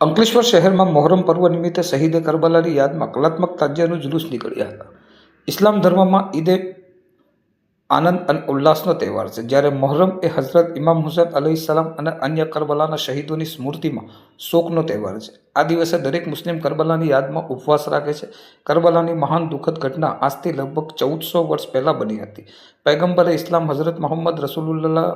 અંકલેશ્વર શહેરમાં મોહરમ પર્વ નિમિત્તે શહીદે કરબલાની યાદમાં કલાત્મક તાજિયાનું જુલુસ નીકળ્યા હતા. ઇસ્લામ ધર્મમાં ઈદે આનંદ અને ઉલ્લાસનો તહેવાર છે. જ્યારે મોહરમ એ હઝરત ઇમામ હુસેન અલૈહિસ્સલામ અને અન્ય કરબલાના શહીદોની સ્મૃતિમાં શોકનો તહેવાર છે. આ દિવસે દરેક મુસ્લિમ કરબલાની યાદમાં ઉપવાસ રાખે છે. કરબલાની મહાન દુઃખદ ઘટના આજથી લગભગ ચૌદસો વર્ષ પહેલાં બની હતી. પૈગંબરે ઇસ્લામ હઝરત મોહમ્મદ રસૂલુલ્લાહ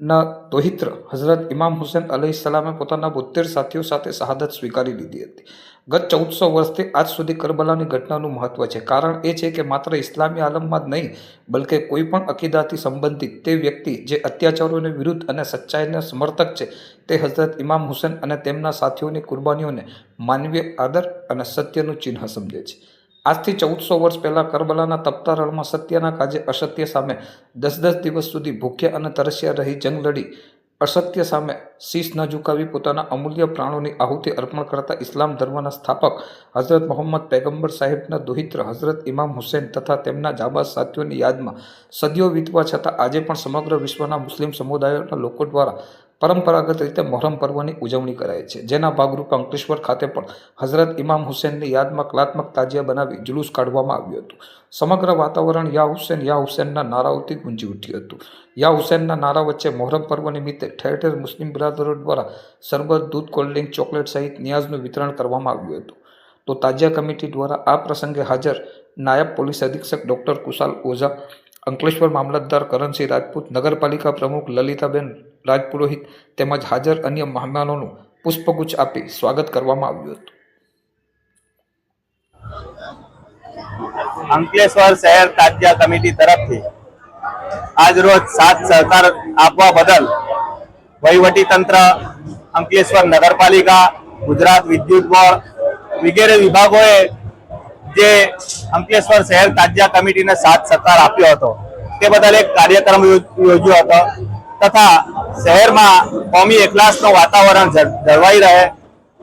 ના, દોહિત્ર, હઝરત ઇમામ હુસેન અલૈહિસ્સલામે પોતાના બોતેર સાથીઓ સાથે શહાદત સ્વીકારી લીધી હતી. ગત ચૌદસો વર્ષથી આજ સુધી કરબલાની ઘટનાનું મહત્વ છે. કારણ એ છે કે માત્ર ઇસ્લામી આલમમાં જ નહીં, બલકે કોઈ પણ અકીદાથી સંબંધિત તે વ્યક્તિ જે અત્યાચારોને વિરુદ્ધ અને સચ્ચાઈને સમર્થક છે, તે હઝરત ઇમામ હુસેન અને તેમના સાથીઓની કુરબાનીઓને માનવીય આદર અને સત્યનું ચિહ્ન સમજે છે. આજથી ચૌદસો વર્ષ પહેલાં કરબલાના તપતા રણમાં સત્યના કાજે અસત્ય સામે દસ દસ દિવસ સુધી ભૂખ્યા અને તરસ્યા રહી જંગ લડી અસત્ય સામે શીશ ન ઝુકાવી પોતાના અમૂલ્ય પ્રાણોની આહુતિ અર્પણ કરતા ઇસ્લામ ધર્મના સ્થાપક હઝરત મોહમ્મદ પૈગંબર સાહેબના દોહિત્ર હઝરત ઇમામ હુસેન તથા તેમના જાબાઝ સાથીઓની યાદમાં સદીઓ વીતવા છતાં આજે પણ સમગ્ર વિશ્વના મુસ્લિમ સમુદાયોના લોકો દ્વારા પરંપરાગત રીતે મોહરમ પર્વની ઉજવણી કરાય છે. જેના ભાગરૂપે અંકલેશ્વર ખાતે પણ હઝરત ઇમામ હુસેનની યાદમાં કલાત્મક તાજિયા બનાવી જુલુસ કાઢવામાં આવ્યું હતું. સમગ્ર વાતાવરણ યા હુસેન યા હુસેનના નારાઓથી ગુંજી ઉઠ્યું હતું. યા હુસેનના નારા વચ્ચે મોહરમ પર્વ નિમિત્તે ઠેર ઠેર મુસ્લિમ બિરાદરો દ્વારા સરબત દૂધ કોલ્ડ્રિંક ચોકલેટ સહિત નિયાઝનું વિતરણ કરવામાં આવ્યું હતું. તો તાજિયા કમિટી દ્વારા આ પ્રસંગે હાજર નાયબ પોલીસ અધિક્ષક ડૉક્ટર કુશાલ ઓઝા, અંકલેશ્વર મામલતદાર કરણસિંહ રાજપૂત, નગરપાલિકા પ્રમુખ લલિતાબેન રાજપુરોહિત તેમજ હાજર અન્ય મહેમાનોનું પુષ્પગુચ્છ આપી સ્વાગત કરવામાં આવ્યું હતું. અંકલેશ્વર શહેર તાજિયા કમિટી તરફથી આજ રોજ સાથ સહકાર આપવા બદલ વહીવટી તંત્ર અંકલેશ્વર નગરપાલિકા, ગુજરાત વિદ્યુત બોર્ડ વગેરે વિભાગોએ જે અંકલેશ્વર શહેર તાજિયા કમિટીને સાથ સહકાર આપ્યો હતો તે બદલ એક કાર્યક્રમ યોજ્યો હતો. તથા શહેરમાં કોમી એકલાસનું વાતાવરણ જળ- જળવાઈ રહે.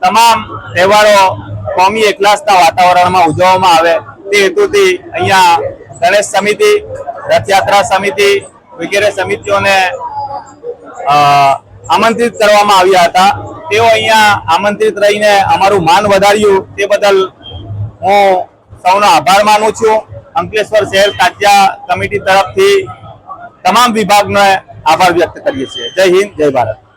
તમામ તહેવારો કોમી એકલાસના વાતાવરણમાં ઉજવવામાં આવે. તે હેતુથી અહીંયા ગણેશ સમિતિ, રથયાત્રા સમિતિ વગેરે સમિતિઓને આમંત્રિત કરવામાં આવ્યા હતા. તેઓ અહીંયા આમંત્રિત રહીને અમારું માન વધાર્યું. તે બદલ હું સૌનો આભાર માનું છું. અંકલેશ્વર શહેર તાજિયા કમિટી તરફથી તમામ વિભાગને આભાર વ્યક્ત કરીએ છીએ. જય હિન્દ જય ભારત.